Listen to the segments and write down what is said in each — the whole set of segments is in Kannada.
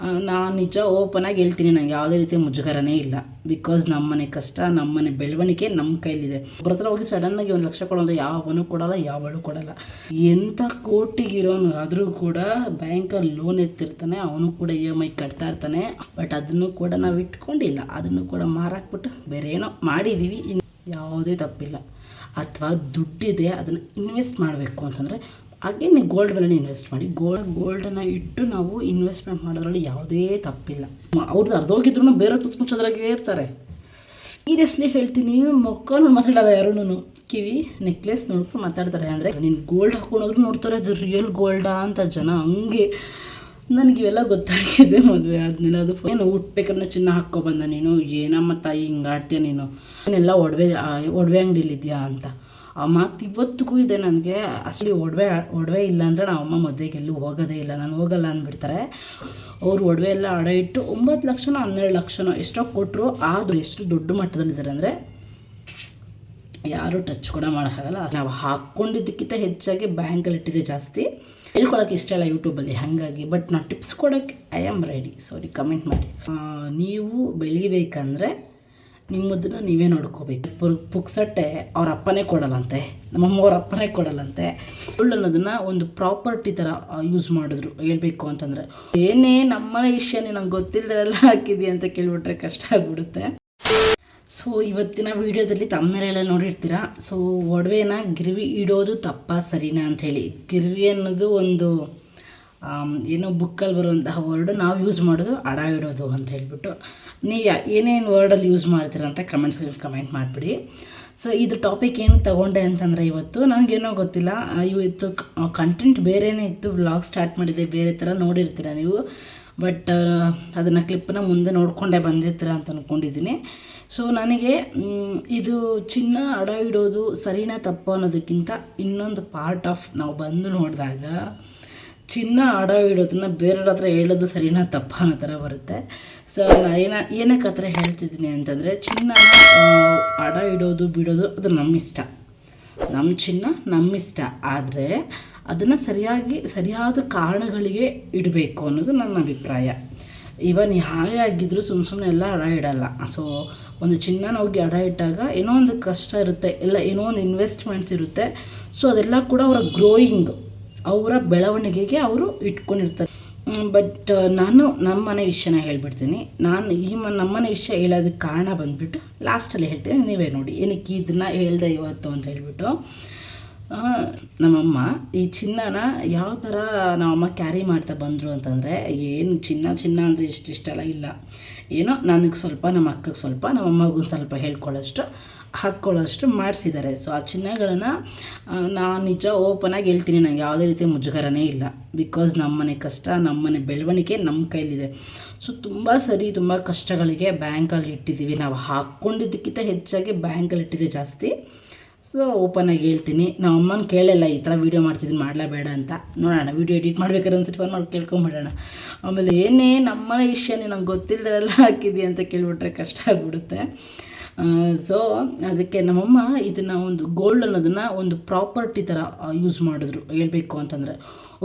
ನಾನು ನಿಜ ಓಪನಾಗಿ ಹೇಳ್ತೀನಿ ನನಗೆ ಯಾವುದೇ ರೀತಿ ಮುಜುಗರನೇ ಇಲ್ಲ. ಬಿಕಾಸ್ ನಮ್ಮನೆ ಕಷ್ಟ, ನಮ್ಮನೆ ಬೆಳವಣಿಗೆ ನಮ್ಮ ಕೈಲಿದೆ. ಒಬ್ಬರ ಹತ್ರ ಹೋಗಿ ಸಡನ್ನಾಗಿ ಒಂದು ಲಕ್ಷ ಕೊಡೋದು, ಯಾವನು ಕೊಡಲ್ಲ, ಯಾವಳು ಕೊಡಲ್ಲ. ಎಂಥ ಕೋಟಿಗಿರೋನು ಆದರೂ ಕೂಡ ಬ್ಯಾಂಕಲ್ಲಿ ಲೋನ್ ಎತ್ತಿರ್ತಾನೆ, ಅವನು ಕೂಡ ಇ ಎಂ ಐ ಕಟ್ತಾ ಇರ್ತಾನೆ. ಬಟ್ ಅದನ್ನು ಕೂಡ ನಾವು ಇಟ್ಕೊಂಡಿಲ್ಲ. ಅದನ್ನು ಕೂಡ ಮಾರಾಕ್ಬಿಟ್ಟು ಬೇರೆ ಏನೋ ಮಾಡಿದ್ದೀವಿ ಯಾವುದೇ ತಪ್ಪಿಲ್ಲ. ಅಥವಾ ದುಡ್ಡಿದೆ, ಅದನ್ನು ಇನ್ವೆಸ್ಟ್ ಮಾಡಬೇಕು ಅಂತಂದರೆ ಹಾಗೆ ನೀವು ಗೋಲ್ಡ್ ಮೇಲೆ ಇನ್ವೆಸ್ಟ್ ಮಾಡಿ. ಗೋಲ್ಡ್ ಗೋಲ್ಡನ್ನು ಇಟ್ಟು ನಾವು ಇನ್ವೆಸ್ಟ್ಮೆಂಟ್ ಮಾಡೋದ್ರಲ್ಲಿ ಯಾವುದೇ ತಪ್ಪಿಲ್ಲ. ಅವ್ರದ್ದು ಅರ್ಧೋಗಿದ್ರು ಬೇರೆ ತುತ್ತು ಇರ್ತಾರೆ. ಸೀರಿಯಸ್ಲಿ ಹೇಳ್ತೀನಿ ಮೊಕ್ಕನು ಮಾತಾಡಲ್ಲ ಯಾರೂ ಕಿವಿ ನೆಕ್ಲೆಸ್ ನೋಡ್ಕೊಂಡು ಮಾತಾಡ್ತಾರೆ. ಅಂದರೆ ನೀನು ಗೋಲ್ಡ್ ಹಾಕೊಂಡೋದ್ರು ನೋಡ್ತಾರೆ, ಅದು ರಿಯಲ್ ಗೋಲ್ಡಾ ಅಂತ ಜನ ಹಂಗೆ. ನನಗೆ ಇವೆಲ್ಲ ಗೊತ್ತಾಗಿದೆ ಮದುವೆ ಆದಮೇಲೆ. ಅದು ಏನು ಹುಟ್ಬೇಕಾದ್ರೆ ಚಿನ್ನ ಹಾಕ್ಕೊಬಂದ ನೀನು. ಏನಮ್ಮ ತಾಯಿ ಹಿಂಗಾಡ್ತೀಯ ನೀನು. ಏನೆಲ್ಲ ಒಡವೆ ಒಡವೆ ಅಂಗಡಿಲಿದ್ಯಾ ಅಂತ. ಆ ಮಾತು ಇವತ್ತಿಗೂ ಇದೆ ನನಗೆ. ಅಷ್ಟು ಒಡವೆ ಒಡವೆ ಇಲ್ಲ ಅಂದರೆ ನಾವು ಅಮ್ಮ ಮದುವೆಗೆ ಎಲ್ಲೂ ಹೋಗೋದೇ ಇಲ್ಲ. ನಾನು ಹೋಗಲ್ಲ ಅಂದ್ಬಿಡ್ತಾರೆ. ಅವ್ರು ಒಡವೆ ಎಲ್ಲ ಅಡ ಇಟ್ಟು ಒಂಬತ್ತು ಲಕ್ಷನೋ ಹನ್ನೆರಡು ಲಕ್ಷನೋ ಎಷ್ಟೋ ಕೊಟ್ಟರು ಆದರೂ ಎಷ್ಟು ದೊಡ್ಡ ಮಟ್ಟದಲ್ಲಿದ್ದಾರೆ ಅಂದರೆ ಯಾರೂ ಟಚ್ ಕೂಡ ಮಾಡೋಕ್ಕಾಗಲ್ಲ. ನಾವು ಹಾಕ್ಕೊಂಡಿದ್ದಕ್ಕಿಂತ ಹೆಚ್ಚಾಗಿ ಬ್ಯಾಂಕಲ್ಲಿ ಇಟ್ಟಿದೆ ಜಾಸ್ತಿ. ಹೇಳ್ಕೊಳಕ್ಕೆ ಇಷ್ಟ ಇಲ್ಲ ಯೂಟ್ಯೂಬಲ್ಲಿ ಹಾಗಾಗಿ. ಬಟ್ ನಾನು ಟಿಪ್ಸ್ ಕೊಡೋಕ್ಕೆ I am ready sorry comment ಮಾಡಿ. ನೀವು ಬೆಳಿಬೇಕಂದ್ರೆ ನಿಮ್ಮದನ್ನ ನೀವೇ ನೋಡ್ಕೋಬೇಕು. ಪುಕ್ಸಟ್ಟೆ ಅವ್ರ ಅಪ್ಪನೇ ಕೊಡಲ್ಲಂತೆ. ನಮ್ಮಮ್ಮ ಅವ್ರ ಅಪ್ಪನೇ ಕೊಡಲ್ಲಂತೆ. ಸುಳ್ಳು ಅನ್ನೋದನ್ನ ಒಂದು ಪ್ರಾಪರ್ಟಿ ಥರ ಯೂಸ್ ಮಾಡಿದ್ರು. ಹೇಳ್ಬೇಕು ಅಂತಂದರೆ, ಏನೇ ನಮ್ಮನೆ ವಿಷಯ ನಂಗೆ ಗೊತ್ತಿಲ್ಲದೆಲ್ಲ ಹಾಕಿದ್ಯಾ ಅಂತ ಕೇಳಿಬಿಟ್ರೆ ಕಷ್ಟ ಆಗ್ಬಿಡುತ್ತೆ. ಸೊ ಇವತ್ತಿನ ವಿಡಿಯೋದಲ್ಲಿ ತಮ್ಮನೆಲ್ಲ ನೋಡಿರ್ತೀರ? ಸೊ ಒಡವೆನ ಗಿರ್ವಿ ಇಡೋದು ತಪ್ಪ, ಸರಿನಾ ಅಂಥೇಳಿ ಗಿರ್ವಿ ಅನ್ನೋದು ಒಂದು ಏನೋ ಬುಕ್ಕಲ್ಲಿ ಬರುವಂತಹ ವರ್ಡು ನಾವು ಯೂಸ್ ಮಾಡೋದು, ಅಡ ಇಡೋದು ಅಂತ ಹೇಳ್ಬಿಟ್ಟು. ನೀವು ಯಾ- ಏನೇನು ವರ್ಡಲ್ಲಿ ಯೂಸ್ ಮಾಡ್ತೀರ ಅಂತ ಕಮೆಂಟ್ ಮಾಡಿಬಿಡಿ. ಸೊ ಇದು ಟಾಪಿಕ್ ಏನು ತಗೊಂಡೆ ಅಂತಂದರೆ ಇವತ್ತು, ನನಗೇನೋ ಗೊತ್ತಿಲ್ಲ. ಇವತ್ತು ಕಂಟೆಂಟ್ ಬೇರೆನೇ ಇತ್ತು ವ್ಲಾಗ್ ಸ್ಟಾರ್ಟ್ ಮಾಡಿದೆ, ಬೇರೆ ಥರ ನೋಡಿರ್ತೀರ ನೀವು. ಬಟ್ ಅದನ್ನು ಕ್ಲಿಪ್ಪನ್ನ ಮುಂದೆ ನೋಡಿಕೊಂಡೇ ಬಂದಿರ್ತೀರ ಅಂತ ಅಂದ್ಕೊಂಡಿದ್ದೀನಿ ಸೊ ನನಗೆ ಇದು ಚಿನ್ನ ಅಡ ಇಡೋದು ಸರಿನಾ ತಪ್ಪು ಅನ್ನೋದಕ್ಕಿಂತ ಇನ್ನೊಂದು ಪಾರ್ಟ್ ಆಫ್ ನಾವು ಬಂದು ನೋಡಿದಾಗ ಚಿನ್ನ ಅಡ ಇಡೋದನ್ನ ಬೇರೆಯವ್ರ ಹತ್ರ ಹೇಳೋದು ಸರಿನಾ ತಪ್ಪ ಅನ್ನೋ ಥರ ಬರುತ್ತೆ. ಸೊ ನಾನು ಏನ, ಏನಕ್ಕೆ ಹತ್ರ ಹೇಳ್ತಿದ್ದೀನಿ ಅಂತಂದರೆ ಚಿನ್ನ ಅಡ ಇಡೋದು ಬಿಡೋದು ಅದು ನಮ್ಮ ಇಷ್ಟ. ನಮ್ಮ ಚಿನ್ನ ನಮ್ಮ ಇಷ್ಟ. ಆದರೆ ಅದನ್ನು ಸರಿಯಾಗಿ, ಸರಿಯಾದ ಕಾರಣಗಳಿಗೆ ಇಡಬೇಕು ಅನ್ನೋದು ನನ್ನ ಅಭಿಪ್ರಾಯ. ಇವನ್ ಯಾರೇ ಆಗಿದ್ದರೂ ಸುಮ್ಮ ಸುಮ್ಮನೆ ಎಲ್ಲ ಅಡ ಇಡಲ್ಲ. ಸೊ ಒಂದು ಚಿನ್ನ ಹೋಗಿ ಅಡ ಇಟ್ಟಾಗ ಏನೋ ಒಂದು ಕಷ್ಟ ಇರುತ್ತೆ. ಎಲ್ಲ ಏನೋ ಒಂದು ಇನ್ವೆಸ್ಟ್ಮೆಂಟ್ಸ್ ಇರುತ್ತೆ. ಸೊ ಅದೆಲ್ಲ ಕೂಡ ಅವರ ಗ್ರೋಯಿಂಗ್ ಅವರ ಬೆಳವಣಿಗೆಗೆ ಅವರು ಇಟ್ಕೊಂಡಿರ್ತಾರೆ. ಬಟ್ ನಾನು ನಮ್ಮ ಮನೆ ವಿಷಯನ ಹೇಳ್ಬಿಡ್ತೀನಿ. ನಾನು ಈ ಮ ನಮ್ಮನೆ ವಿಷಯ ಹೇಳೋದಕ್ಕೆ ಕಾರಣ ಬಂದುಬಿಟ್ಟು ಲಾಸ್ಟಲ್ಲಿ ಹೇಳ್ತೀನಿ. ನೀವೇ ನೋಡಿ. ಏನಕ್ಕೆ ಇದನ್ನ ಹೇಳ್ದೆ ಇವತ್ತು ಅಂತ ಹೇಳ್ಬಿಟ್ಟು. ನಮ್ಮಮ್ಮ ಈ ಚಿನ್ನನ ಯಾವ ಥರ ನಮ್ಮಮ್ಮ ಕ್ಯಾರಿ ಮಾಡ್ತಾ ಬಂದರು ಅಂತಂದರೆ, ಏನು ಚಿನ್ನ ಚಿನ್ನ ಅಂದರೆ ಇಷ್ಟಿಷ್ಟೆಲ್ಲ ಇಲ್ಲ. ಏನೋ ನನಗೆ ಸ್ವಲ್ಪ, ನಮ್ಮ ಅಕ್ಕಗೆ ಸ್ವಲ್ಪ ನಮ್ಮಮ್ಮಗೂ ಸ್ವಲ್ಪ ಹೇಳ್ಕೊಳ್ಳೋಷ್ಟು. ಹಾಕ್ಕೊಳ್ಳೋಷ್ಟು ಮಾಡಿಸಿದ್ದಾರೆ. ಸೊ ಆ ಚಿನ್ನಗಳನ್ನು ನಾನು ನಿಜ ಓಪನಾಗಿ ಹೇಳ್ತೀನಿ. ನನಗೆ ಯಾವುದೇ ರೀತಿ ಮುಜುಗರನೇ ಇಲ್ಲ. ಬಿಕಾಸ್ ನಮ್ಮನೆ ಕಷ್ಟ, ನಮ್ಮನೆ ಬೆಳವಣಿಗೆ ನಮ್ಮ ಕೈಲಿದೆ. ಸೊ ತುಂಬ ಸರಿ, ತುಂಬ ಕಷ್ಟಗಳಿಗೆ ಬ್ಯಾಂಕಲ್ಲಿ ಇಟ್ಟಿದ್ದೀವಿ. ನಾವು ಹಾಕ್ಕೊಂಡಿದ್ದಕ್ಕಿಂತ ಹೆಚ್ಚಾಗಿ ಬ್ಯಾಂಕಲ್ಲಿ ಇಟ್ಟಿದೆ ಜಾಸ್ತಿ. ಸೊ ಓಪನಾಗಿ ಹೇಳ್ತೀನಿ. ನಮ್ಮ ಅಮ್ಮನ ಕೇಳಲ್ಲ, ಈ ಥರ ವೀಡಿಯೋ ಮಾಡ್ತಿದ್ದೀನಿ ಮಾಡಲೇಬೇಡ ಅಂತ. ನೋಡೋಣ ವೀಡಿಯೋ ಎಡಿಟ್ ಮಾಡ್ಬೇಕಾದ್ರೆ ಒಂದ್ಸತಿ ಫೋನ್ ಮಾಡಿ ಕೇಳ್ಕೊಂಬಿಡೋಣ. ಆಮೇಲೆ ಏನೇ ನಮ್ಮನೆ ವಿಷಯ ನಂಗೆ ಗೊತ್ತಿಲ್ಲದೆಲ್ಲ ಹಾಕಿದ್ಯಾ ಅಂತ ಕೇಳಿಬಿಟ್ರೆ ಕಷ್ಟ ಆಗ್ಬಿಡುತ್ತೆ. ಸೊ ಅದಕ್ಕೆ ನಮ್ಮಮ್ಮ ಇದನ್ನು ಒಂದು ಗೋಲ್ಡ್ ಅನ್ನೋದನ್ನು ಒಂದು ಪ್ರಾಪರ್ಟಿ ಥರ ಯೂಸ್ ಮಾಡಿದ್ರು. ಹೇಳಬೇಕು ಅಂತಂದರೆ.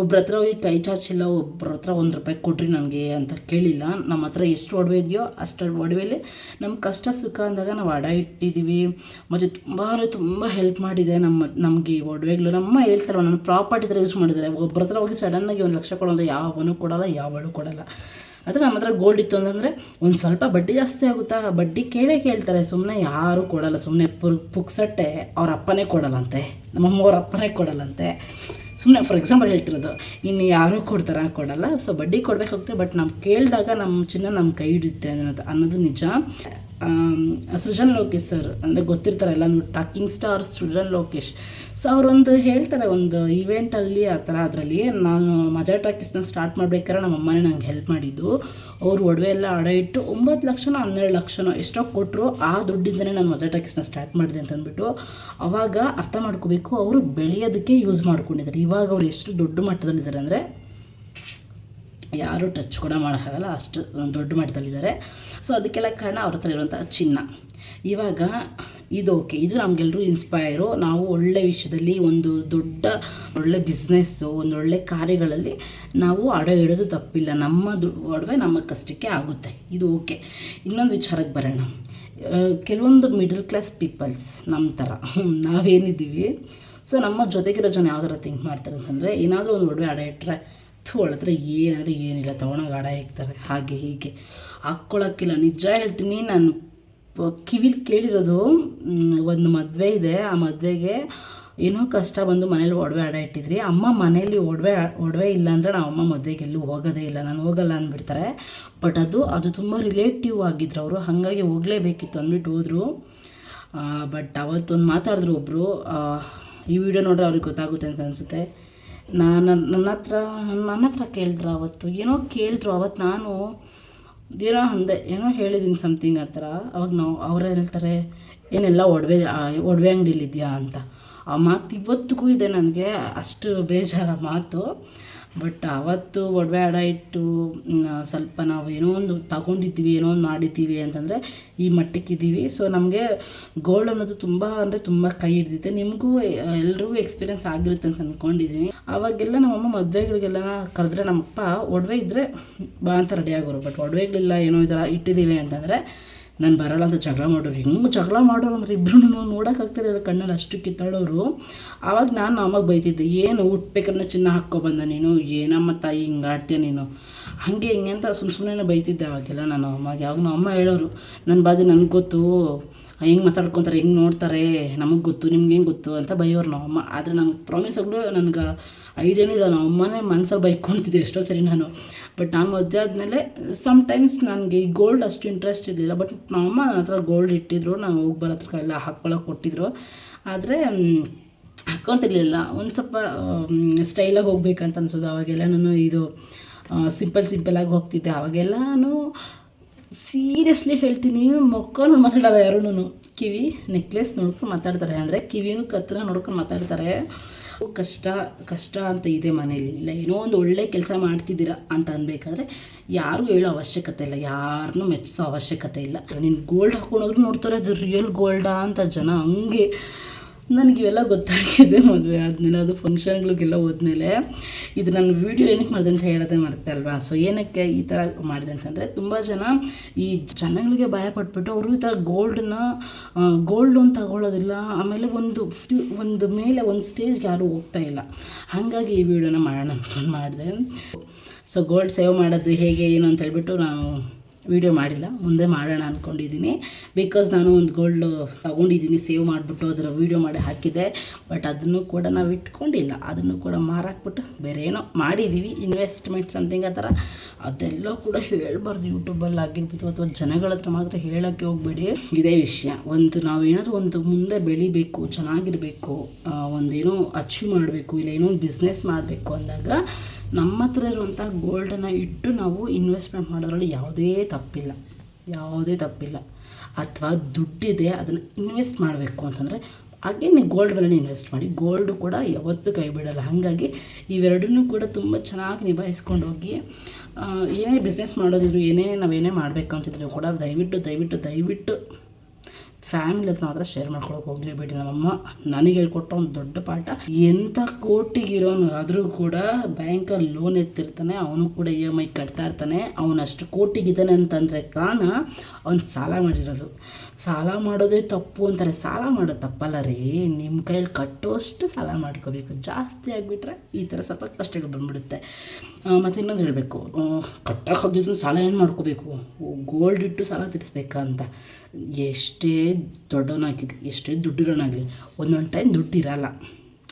ಒಬ್ರ ಹತ್ರ ಹೋಗಿ ಕೈ ಚಾಚಿಲ್ಲ ಒಬ್ರ ಹತ್ರ ಒಂದು ರೂಪಾಯಿ ಕೊಡ್ರಿ ನನಗೆ ಅಂತ ಕೇಳಿಲ್ಲ. ನಮ್ಮ ಹತ್ರ ಎಷ್ಟು ಒಡವೆ ಇದೆಯೋ ಅಷ್ಟು ಒಡವೆಲಿ ನಮ್ಮ ಕಷ್ಟ ಸುಖ ಅಂದಾಗ ನಾವು ಅಡ ಇಟ್ಟಿದ್ದೀವಿ ಮತ್ತು ತುಂಬ ಅಂದರೆ ತುಂಬ ಹೆಲ್ಪ್ ಮಾಡಿದೆ ನಮ್ಮ ನಮಗೆ ಒಡವೆಗಳು. ನಮ್ಮ ಹೇಳ್ತಾರೆ ನನ್ನ ಪ್ರಾಪರ್ಟಿ ಥರ ಯೂಸ್ ಮಾಡಿದ್ದಾರೆ ಒಬ್ಬರ ಹತ್ರ ಹೋಗಿ ಸಡನ್ನಾಗಿ ಒಂದು ಲಕ್ಷ ಕೊಡೋದು ಯಾವನು ಕೊಡಲ್ಲ, ಯಾವಳು ಕೊಡಲ್ಲ. ಆದರೆ ನಮ್ಮ ಹತ್ರ ಗೋಲ್ಡ್ ಇತ್ತು ಅಂತಂದರೆ ಒಂದು ಸ್ವಲ್ಪ ಬಡ್ಡಿ ಜಾಸ್ತಿ ಆಗುತ್ತಾ? ಬಡ್ಡಿ ಕೇಳೇ ಕೇಳ್ತಾರೆ ಸುಮ್ಮನೆ ಯಾರೂ ಕೊಡಲ್ಲ ಸುಮ್ಮನೆ ಪುರ್ ಪುಕ್ಸಟ್ಟೆ ಅವ್ರ ಅಪ್ಪನೇ ಕೊಡಲ್ಲಂತೆ. ನಮ್ಮಮ್ಮ ಅವ್ರ ಅಪ್ಪನೇ ಕೊಡಲ್ಲಂತೆ. ಸುಮ್ಮನೆ ಫಾರ್ ಎಕ್ಸಾಂಪಲ್ ಹೇಳ್ತಿರೋದು, ಇನ್ನು ಯಾರೂ ಕೊಡ್ತಾರ ಕೊಡಲ್ಲ ಸೊ ಬಡ್ಡಿ ಕೊಡಬೇಕಾಗುತ್ತೆ ಬಟ್ ನಾವು ಕೇಳಿದಾಗ ನಮ್ಮ ಚಿನ್ನ ನಮ್ಮ ಕೈ ಹಿಡಿಯುತ್ತೆ ಅನ್ನೋದು ಅನ್ನೋದು ನಿಜ. ಸೃಜನ್ ಲೋಕೇಶ್ ಸರ್, ಅಂದರೆ ಗೊತ್ತಿರ್ತಾರಲ್ಲ ನೀವು talking star Srujan Lokesh. So ಅವರೊಂದು ಹೇಳ್ತಾರೆ, ಒಂದು ಇವೆಂಟಲ್ಲಿ ಆ ಥರ ಅದರಲ್ಲಿ ನಾನು ಮಜಾ ಟಾಕೀಸ್ನ ಸ್ಟಾರ್ಟ್ ಮಾಡ್ಬೇಕಾದ್ರೆ ನಮ್ಮ ಅಮ್ಮನೇ ನಂಗೆ ಹೆಲ್ಪ್ ಮಾಡಿದ್ದು. ಅವ್ರು ಒಡವೆ ಎಲ್ಲ ಅಡ ಇಟ್ಟು ಒಂಬತ್ತು ಲಕ್ಷನೋ ಹನ್ನೆರಡು ಲಕ್ಷನೋ ಎಷ್ಟೋ ಕೊಟ್ಟರು ಆ ದುಡ್ಡಿಂದನೇ ನಾನು ಮಜಾ ಟ್ಯಾಕ್ಸ್ನ ಸ್ಟಾರ್ಟ್ ಮಾಡಿದೆ ಅಂತಂದ್ಬಿಟ್ಟು ಅವಾಗ ಅರ್ಥ ಮಾಡ್ಕೋಬೇಕು ಅವರು ಬೆಳೆಯೋದಕ್ಕೆ ಯೂಸ್ ಮಾಡ್ಕೊಂಡಿದ್ದಾರೆ. ಇವಾಗ ಅವ್ರು ಎಷ್ಟು ದೊಡ್ಡ ಮಟ್ಟದಲ್ಲಿದ್ದಾರೆ ಅಂದರೆ ಯಾರೂ ಟಚ್ ಕೂಡ ಮಾಡೋಕ್ಕಾಗಲ್ಲ, ಅಷ್ಟು ದೊಡ್ಡ ಮಟ್ಟದಲ್ಲಿದ್ದಾರೆ. ಸೊ ಅದಕ್ಕೆಲ್ಲ ಕಾರಣ ಅವ್ರ ಹತ್ರ ಇರುವಂಥ ಚಿನ್ನ. ಇವಾಗ ಇದು ಓಕೆ ಇದು ನಮಗೆಲ್ಲರೂ ಇನ್ಸ್ಪೈರು ನಾವು ಒಳ್ಳೆ ವಿಷಯದಲ್ಲಿ ಒಂದು ದೊಡ್ಡ, ಒಳ್ಳೆ ಬಿಸ್ನೆಸ್ಸು ಒಂದು ಒಳ್ಳೆ ಕಾರ್ಯಗಳಲ್ಲಿ ನಾವು ಅಡ ಇಡೋದು ತಪ್ಪಿಲ್ಲ. ನಮ್ಮ ಒಡವೆ ನಮ್ಮ ಕಷ್ಟಕ್ಕೆ ಆಗುತ್ತೆ. ಇದು ಓಕೆ ಇನ್ನೊಂದು ವಿಚಾರಕ್ಕೆ ಬರೋಣ. ಕೆಲವೊಂದು ಮಿಡಲ್ ಕ್ಲಾಸ್ ಪೀಪಲ್ಸ್ ನಮ್ಮ ಥರ. ನಾವೇನಿದ್ದೀವಿ? ಸೊ ನಮ್ಮ ಜೊತೆಗಿರೋ ಜನ ಯಾವ ಥರ ಥಿಂಕ್ ಮಾಡ್ತಾರೆ ಅಂತಂದರೆ, ಏನಾದರೂ ಒಂದು ಒಡವೆ ಅಡ ಇಟ್ಟರೆ ಥೂ ಹತ್ರ ಏನಾದರೂ ಏನಿಲ್ಲ, ತೊಗೊಂಡೋಗಿ ಅಡ ಇಕ್ತಾರೆ ಹಾಗೆ ಹೀಗೆ. ಹಾಕ್ಕೊಳಕ್ಕಿಲ್ಲ. ನಿಜ ಹೇಳ್ತೀನಿ, ನಾನು ಕಿವಿಲಿ ಕೇಳಿರೋದು ಒಂದು ಮದುವೆ ಇದೆ. ಆ ಮದುವೆಗೆ ಏನೋ ಕಷ್ಟ ಬಂದು ಮನೇಲಿ ಒಡವೆ ಅಡ ಇಟ್ಟಿದ್ರಿ. ಅಮ್ಮ ಮನೇಲಿ ಒಡವೆ ಒಡವೆ ಇಲ್ಲ ಅಂದರೆ ನಾವು ಅಮ್ಮ ಮದುವೆಗೆ ಎಲ್ಲೂ ಹೋಗೋದೇ ಇಲ್ಲ. ನಾನು ಹೋಗಲ್ಲ ಅಂದ್ಬಿಡ್ತಾರೆ. ಬಟ್ ಅದು ಅದು ತುಂಬ ರಿಲೇಟಿವ್ ಆಗಿದ್ರು ಅವರು. ಹಾಗಾಗಿ ಹೋಗಲೇಬೇಕಿತ್ತು ಅಂದ್ಬಿಟ್ಟು ಹೋದರು. ಬಟ್ ಅವತ್ತೊಂದು ಮಾತಾಡಿದ್ರು ಒಬ್ಬರು ಈ ವಿಡಿಯೋ ನೋಡ್ರೆ ಅವ್ರಿಗೆ ಗೊತ್ತಾಗುತ್ತೆ ಅಂತ ಅನಿಸುತ್ತೆ. ನಾನು ನನ್ನ ಹತ್ರ ನನ್ನ ಹತ್ರ ಕೇಳಿದ್ರು ಅವತ್ತು. ಏನೋ ಕೇಳಿದ್ರು ಅವತ್ತು ನಾನು, ಏನೋ ಅಂದೆ, ಏನೋ ಹೇಳಿದ್ದೀನಿ ಸಮಥಿಂಗ್ ಆ ಥರ ಅವಾಗ ನಾವು, ಅವ್ರು ಹೇಳ್ತಾರೆ, ಏನೆಲ್ಲ ಒಡವೆ ಒಡವೆ ಅಂಗಡಿಲಿದೆಯಾ ಅಂತ. ಆ ಮಾತು ಇವತ್ತಿಗೂ ಇದೆ ನನಗೆ, ಅಷ್ಟು ಬೇಜಾರ ಮಾತು. ಬಟ್ ಅವತ್ತು ಒಡವೆ ಅಡ ಇಟ್ಟು ಸ್ವಲ್ಪ ನಾವು ಏನೋ ಒಂದು ತಗೊಂಡಿದ್ದೀವಿ, ಏನೋ ಒಂದು ಮಾಡಿದ್ದೀವಿ ಅಂತಂದರೆ ಈ ಮಟ್ಟಕ್ಕಿದ್ದೀವಿ. ಸೊ ನಮಗೆ ಗೋಲ್ಡ್ ಅನ್ನೋದು ತುಂಬ ಅಂದರೆ ತುಂಬ ಕೈ ಹಿಡ್ದಿದೆ. ನಿಮಗೂ ಎಲ್ರಿಗೂ ಎಕ್ಸ್ಪೀರಿಯನ್ಸ್ ಆಗಿರುತ್ತೆ ಅಂತ ಅಂದ್ಕೊಂಡಿದ್ದೀನಿ ಅವಾಗೆಲ್ಲ ನಮ್ಮಮ್ಮ ಮದುವೆಗಳಿಗೆಲ್ಲ ಕರೆದ್ರೆ ನಮ್ಮಪ್ಪ, ಒಡವೆ ಇದ್ದರೆ ಬಾ ಅಂತ ರೆಡಿ ಆಗೋರು. ಬಟ್ ಒಡವೆಗಳಿಲ್ಲ, ಏನೋ ಈ ಇಟ್ಟಿದ್ದೀವಿ ಅಂತಂದರೆ ನಾನು ಬರಲ್ಲ ಅಂತ ಜಗಳ ಮಾಡೋರು. ಹೆಂಗೆ ಜಗಳ ಮಾಡೋರು ಅಂದ್ರೆ ಇಬ್ಬರು ಅದ್ರ ಕಣ್ಣಲ್ಲಿ ಅಷ್ಟು ಕಿತ್ತಾಡೋರು. ಆವಾಗ ನಾನು ಅಮ್ಮಗೆ ಬೈತಿದ್ದೆ, ಏನು ಹುಟ್ಬೇಕನ್ನ ಚಿನ್ನ ಹಾಕ್ಕೊಬಂದ ನೀನು? ಏನಮ್ಮ ತಾಯಿ ಹಿಂಗೆ ಆಡ್ತೀಯ ನೀನು? ಹಾಗೆ ಹಿಂಗೆ ಅಂತ ಸುಮ್ಮನೆ ಸುಮ್ಮನೆ ಬೈತಿದ್ದೆ ಅವಾಗೆಲ್ಲ ನಾನು. ಅಮ್ಮಗೆ ಯಾವಾಗ ನಮ್ಮ ಅಮ್ಮ ಹೇಳೋರು ನನ್ನ ಬಾಧೆ ನನಗೆ ಗೊತ್ತು. ಹೆಂಗೆ ಮಾತಾಡ್ಕೊತಾರೆ, ಹೆಂಗೆ ನೋಡ್ತಾರೆ? ನಮಗೆ ಗೊತ್ತು, ನಿಮ್ಗೆ ಹೆಂಗೆ ಗೊತ್ತು? ಅಂತ ಬೈಯೋರು ನಾವು ಅಮ್ಮ. ಆದರೆ ನಂಗೆ ಆಗಲೂ ನನಗೆ ಐಡಿಯಾನೂ ಇಲ್ಲ, ನಮ್ಮ ಅಮ್ಮನೇ ಮನಸ್ಸಲ್ಲಿ ಬೈಕೊಳ್ತಿದ್ದೆ ಎಷ್ಟೋ ಸರಿ ನಾನು. ಬಟ್ ನಾನು ಮದುವೆ ಆದಮೇಲೆ ಸಮ್ಟೈಮ್ಸ್ ನನಗೆ ಈ ಗೋಲ್ಡ್ ಅಷ್ಟು ಇಂಟ್ರೆಸ್ಟ್ ಇರಲಿಲ್ಲ. ಬಟ್ ನಮ್ಮಮ್ಮ ನನ್ನ ಹತ್ರ ಗೋಲ್ಡ್ ಇಟ್ಟಿದ್ರು, ನಾನು ಹೋಗಿ ಬರೋ ಹತ್ರ ಎಲ್ಲ ಹಾಕ್ಕೊಳ್ಳೋಕೆ ಕೊಟ್ಟಿದ್ರು. ಆದರೆ ಹಾಕ್ಕೊತಿರ್ಲಿಲ್ಲ ಒಂದು ಸ್ವಲ್ಪ ಸ್ಟೈಲಾಗಿ ಹೋಗ್ಬೇಕಂತ ಅನ್ಸೋದು ಅವಾಗೆಲ್ಲ ನಾನು ಇದು ಸಿಂಪಲ್ ಸಿಂಪಲಾಗಿ ಹೋಗ್ತಿದ್ದೆ. ಅವಾಗೆಲ್ಲನೂ ಸೀರಿಯಸ್ಲಿ ಹೇಳ್ತೀನಿ. ಮೊಕ್ಕ ನೋಡಿ ಮಾತಾಡಲ್ಲ ಯಾರೂ ಕಿವಿ ನೆಕ್ಲೆಸ್ ನೋಡ್ಕೊಂಡು ಮಾತಾಡ್ತಾರೆ. ಅಂದರೆ ಕಿವಿನೂ ಕತ್ರ ನೋಡ್ಕೊಂಡು ಮಾತಾಡ್ತಾರೆ. ಕಷ್ಟ ಕಷ್ಟ ಅಂತ ಇದೆ ಮನೇಲಿ. ಇಲ್ಲ, ಏನೋ ಒಂದು ಒಳ್ಳೆ ಕೆಲಸ ಮಾಡ್ತಿದ್ದೀರಾ ಅಂತ ಅನ್ಬೇಕಾದ್ರೆ ಯಾರೂ ಹೇಳೋ ಅವಶ್ಯಕತೆ ಇಲ್ಲ. ಯಾರನ್ನೂ ಮೆಚ್ಚಿಸೋ ಅವಶ್ಯಕತೆ ಇಲ್ಲ. ನೀನು ಗೋಲ್ಡ್ ಹಾಕೊಂಡೋದ್ರು ನೋಡ್ತಾರೆ, ಅದು ರಿಯಲ್ ಗೋಲ್ಡಾ ಅಂತ ಜನ ಹಂಗೆ ನನಗೆ ಇವೆಲ್ಲ ಗೊತ್ತಾಗಿದೆ ಮದುವೆ ಆದಮೇಲೆ, ಅದು ಫಂಕ್ಷನ್ಗಳಿಗೆಲ್ಲ ಹೋದ್ಮೇಲೆ. ಇದು ನನ್ನ ವೀಡಿಯೋ ಏನಕ್ಕೆ ಮಾಡಿದೆ ಅಂತ ಹೇಳೋದೇ ಮರುತ್ತೆ ಅಲ್ವಾ? ಸೊ ಏನಕ್ಕೆ ಈ ಥರ ಮಾಡಿದೆ ಅಂತಂದರೆ, ತುಂಬ ಜನ ಈ ಜನಗಳಿಗೆ ಭಯ ಪಟ್ಬಿಟ್ಟು ಅವರು ಈ ಥರ ಗೋಲ್ಡನ್ನ ಗೋಲ್ಡ್ ಲೋನ್ ತಗೊಳ್ಳೋದಿಲ್ಲ ಆಮೇಲೆ ಒಂದು ಒಂದು ಮೇಲೆ ಒಂದು ಸ್ಟೇಜ್ಗೆ ಯಾರೂ ಹೋಗ್ತಾ ಇಲ್ಲ. ಹಾಗಾಗಿ ಈ ವಿಡಿಯೋನ ಮಾಡೋಣ ಅಂದ್ಕೊಂಡು ಮಾಡಿದೆ. ಸೊ ಗೋಲ್ಡ್ ಸೇವ್ ಮಾಡೋದು ಹೇಗೆ, ಏನು ಅಂತ ಹೇಳ್ಬಿಟ್ಟು ನಾನು ವಿಡಿಯೋ ಮಾಡಿಲ್ಲ, ಮುಂದೆ ಮಾಡೋಣ ಅಂದ್ಕೊಂಡಿದ್ದೀನಿ ಬಿಕಾಸ್ ನಾನು ಒಂದು ಗೋಲ್ಡ್ ತಗೊಂಡಿದ್ದೀನಿ ಸೇವ್ ಮಾಡಿಬಿಟ್ಟು ಅದರ ವೀಡಿಯೋ ಮಾಡಿ ಹಾಕಿದ್ದೆ. ಬಟ್ ಅದನ್ನು ಕೂಡ ನಾವು ಇಟ್ಕೊಂಡಿಲ್ಲ. ಅದನ್ನು ಕೂಡ ಮಾರಾಕ್ಬಿಟ್ಟು ಬೇರೆ ಏನೋ ಮಾಡಿದ್ದೀವಿ ಇನ್ವೆಸ್ಟ್ಮೆಂಟ್ ಸಮಥಿಂಗ್ ಆ ಥರ ಅದೆಲ್ಲ ಕೂಡ ಹೇಳ್ಬಾರ್ದು. ಯೂಟ್ಯೂಬಲ್ಲಿ ಆಗಿರ್ಬೋದು ಅಥವಾ ಜನಗಳ ಹತ್ರ ಮಾತ್ರ ಹೇಳೋಕ್ಕೆ ಹೋಗಬೇಡಿ. ಇದೇ ವಿಷಯ. ಒಂದು ನಾವು ಏನಾದರೂ ಒಂದು ಮುಂದೆ ಬೆಳಿಬೇಕು, ಚೆನ್ನಾಗಿರಬೇಕು ಒಂದೇನೋ ಅಚೀವ್ ಮಾಡಬೇಕು, ಇಲ್ಲ ಏನೋ ಒಂದು ಬಿಸ್ನೆಸ್ ಮಾಡಬೇಕು ಅಂದಾಗ ನಮ್ಮ ಹತ್ರ ಇರುವಂಥ ಗೋಲ್ಡನ್ನು ಇಟ್ಟು ನಾವು ಇನ್ವೆಸ್ಟ್ಮೆಂಟ್ ಮಾಡೋದ್ರಲ್ಲಿ ಯಾವುದೇ ತಪ್ಪಿಲ್ಲ. ಯಾವುದೇ ತಪ್ಪಿಲ್ಲ. ಅಥವಾ ದುಡ್ಡಿದೆ, ಅದನ್ನು ಇನ್ವೆಸ್ಟ್ ಮಾಡಬೇಕು ಅಂತಂದರೆ ಹಾಗೆ ನೀವು ಗೋಲ್ಡ್ ಮೇಲೆ ಇನ್ವೆಸ್ಟ್ ಮಾಡಿ. ಗೋಲ್ಡು ಕೂಡ ಯಾವತ್ತೂ ಕೈ ಬಿಡಲ್ಲ. ಹಾಗಾಗಿ ಇವೆರಡನ್ನೂ ಕೂಡ ತುಂಬ ಚೆನ್ನಾಗಿ ನಿಭಾಯಿಸ್ಕೊಂಡು ಹೋಗಿ ಏನೇ ಬಿಸ್ನೆಸ್ ಮಾಡೋದಿದ್ರು ಏನೇ ನಾವೇನೇ ಮಾಡಬೇಕು ಅಂತಿದ್ರು ಕೂಡ ದಯವಿಟ್ಟು ದಯವಿಟ್ಟು ದಯವಿಟ್ಟು ಫ್ಯಾಮಿಲಿ ಹತ್ರ ಮಾತ್ರ ಶೇರ್ ಹೋಗ್ಲಿ ಬಿಡಿ ನಮ್ಮಮ್ಮ. ನನಗೆ ಹೇಳ್ಕೊಟ್ಟ ಒಂದು ದೊಡ್ಡ ಪಾಠ. ಎಂಥ ಕೋಟಿಗಿರೋನು ಆದರೂ ಕೂಡ ಬ್ಯಾಂಕಲ್ಲಿ ಲೋನ್ ಎತ್ತಿರ್ತಾನೆ, ಅವನು ಕೂಡ ಇ ಎಂ ಐ ಕಟ್ತಾ ಇರ್ತಾನೆ. ಅವನಷ್ಟು ಕೋಟಿಗಿದ್ದಾನೆ ಅಂತಂದರೆ ಕಾರಣ ಅವ್ನು ಸಾಲ ಮಾಡಿರೋದು. ಸಾಲ ಮಾಡೋದೇ ತಪ್ಪು ಅಂತಾರೆ. ಸಾಲ ಮಾಡೋದು ತಪ್ಪಲ್ಲ ರೀ. ನಿಮ್ಮ ಕೈಯಲ್ಲಿ ಕಟ್ಟುವಷ್ಟು ಸಾಲ ಮಾಡ್ಕೋಬೇಕು. ಜಾಸ್ತಿ ಆಗಿಬಿಟ್ರೆ ಈ ಥರ ಸ್ವಲ್ಪ ಕಷ್ಟಗಳು ಬಂದ್ಬಿಡುತ್ತೆ. ಮತ್ತು ಇನ್ನೊಂದು ಹೇಳಬೇಕು. ಕಟ್ಟಕ್ಕೆ ಹೋಗಿದ್ರು ಸಾಲ ಏನು ಮಾಡ್ಕೋಬೇಕು? ಗೋಲ್ಡ್ ಇಟ್ಟು ಸಾಲ ತೀರಿಸ್ಬೇಕಾ ಅಂತ. ಎಷ್ಟೇ ದೊಡ್ಡವನಾಗಿರಲಿ ಎಷ್ಟೇ ದುಡ್ಡಿರೋನಾಗಲಿ, ಒಂದೊಂದು ಟೈಮ್ ದುಡ್ಡು ಇರಲ್ಲ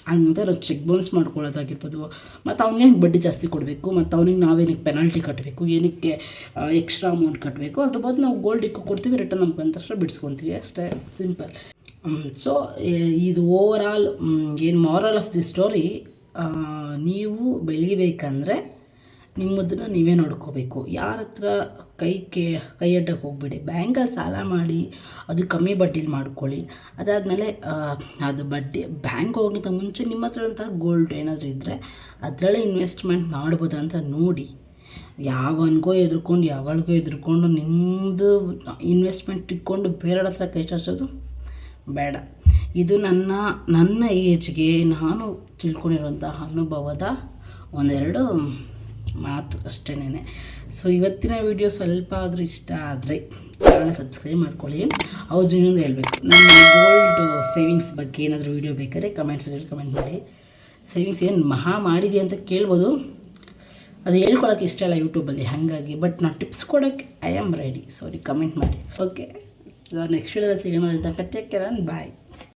ಹಂಗಂತ ನಾವು ಚೆಕ್ ಬೌನ್ಸ್ ಮಾಡ್ಕೊಳ್ಳೋದಾಗಿರ್ಬೋದು, ಮತ್ತು ಅವ್ನಿಗೆ ಬಡ್ಡಿ ಜಾಸ್ತಿ ಕೊಡಬೇಕು, ಮತ್ತು ಅವ್ನಿಗೆ ನಾವೇನಕ್ಕೆ ಪೆನಾಲ್ಟಿ ಕಟ್ಟಬೇಕು ಏನಕ್ಕೆ ಎಕ್ಸ್ಟ್ರಾ ಅಮೌಂಟ್ ಕಟ್ಟಬೇಕು ಅದ್ರ ಬದಲು ನಾವು ಗೋಲ್ಡ್ ಇಕ್ಕು ಕೊಡ್ತೀವಿ ರಿಟರ್ನ್ ನಮ್ಗೆ ಬಂದ ತಕ್ಷಣ ಬಿಡಿಸ್ಕೊತೀವಿ, ಅಷ್ಟೇ ಸಿಂಪಲ್ ಸೊ ಇದು ಓವರ್ ಆಲ್ ಏನು ಮಾರಲ್ ಆಫ್ ದಿ ಸ್ಟೋರಿ ನೀವು ಬೆಳಿಬೇಕಂದ್ರೆ ನಿಮ್ಮದನ್ನು ನೀವೇ ನೋಡ್ಕೋಬೇಕು. ಯಾರ ಹತ್ರ ಕೈ ಕೇ, ಕೈ ಅಡ್ಡಕ್ಕೆ ಹೋಗ್ಬೇಡಿ. ಬ್ಯಾಂಕಲ್ಲಿ ಸಾಲ ಮಾಡಿ, ಅದು ಕಮ್ಮಿ ಬಡ್ಡಿಲಿ ಮಾಡ್ಕೊಳ್ಳಿ. ಅದಾದಮೇಲೆ ಅದು ಬಡ್ಡಿ, ಬ್ಯಾಂಕ್ ಹೋಗೋಕ್ಕಿಂತ ಮುಂಚೆ ನಿಮ್ಮ ಹತ್ರ ಅಂತ ಗೋಲ್ಡ್ ಏನಾದರೂ ಇದ್ದರೆ ಅದರಲ್ಲೇ ಇನ್ವೆಸ್ಟ್ಮೆಂಟ್ ಮಾಡ್ಬೋದು ಅಂತ ನೋಡಿ. ಯಾವನಿಗೋ ಎದುರ್ಕೊಂಡು, ಯಾವಳಿಗೋ ಎದುರ್ಕೊಂಡು ನಿಮ್ಮದು ಇನ್ವೆಸ್ಟ್ಮೆಂಟ್ ಇಟ್ಕೊಂಡು ಬೇರೆಯವ್ರ ಹತ್ರ ಕೈ ಚಾಚೋದು ಬೇಡ. ಇದು ನನ್ನ ನನ್ನ ಏಜ್ಗೆ ನಾನು ತಿಳ್ಕೊಂಡಿರುವಂಥ ಅನುಭವದ ಒಂದೆರಡು ಮಾತು ಅಷ್ಟೇನೆ ಸೊ ಇವತ್ತಿನ ವಿಡಿಯೋ ಸ್ವಲ್ಪ ಆದರೂ ಇಷ್ಟ ಆದರೆ ಚಾನಲ್ ಸಬ್ಸ್ಕ್ರೈಬ್ ಮಾಡ್ಕೊಳ್ಳಿ. ಹೌದು, ಇನ್ನೊಂದು ಹೇಳಬೇಕು. ನಮ್ಮ ಗೋಲ್ಡ್ ಸೇವಿಂಗ್ಸ್ ಬಗ್ಗೆ ಏನಾದರೂ ವೀಡಿಯೋ ಬೇಕಾದ್ರೆ ಕಮೆಂಟ್ಸಲ್ಲಿ ಕಮೆಂಟ್ ಮಾಡಿ. ಸೇವಿಂಗ್ಸ್ ಏನು ಮಹಾ ಮಾಡಿದೆ ಅಂತ ಕೇಳ್ಬೋದು. ಅದು ಹೇಳ್ಕೊಳಕ್ಕೆ ಇಷ್ಟ ಇಲ್ಲ ಯೂಟ್ಯೂಬಲ್ಲಿ ಹಾಗಾಗಿ. ಬಟ್ ನಾನು ಟಿಪ್ಸ್ ಕೊಡೋಕ್ಕೆ I am ready sorry comment ಮಾಡಿ. ಓಕೆ ನೆಕ್ಸ್ಟ್ ಸಿಗೋಣ ಅಂತ ಟೇಕ್ ಕೇರ್ ಬಾಯ್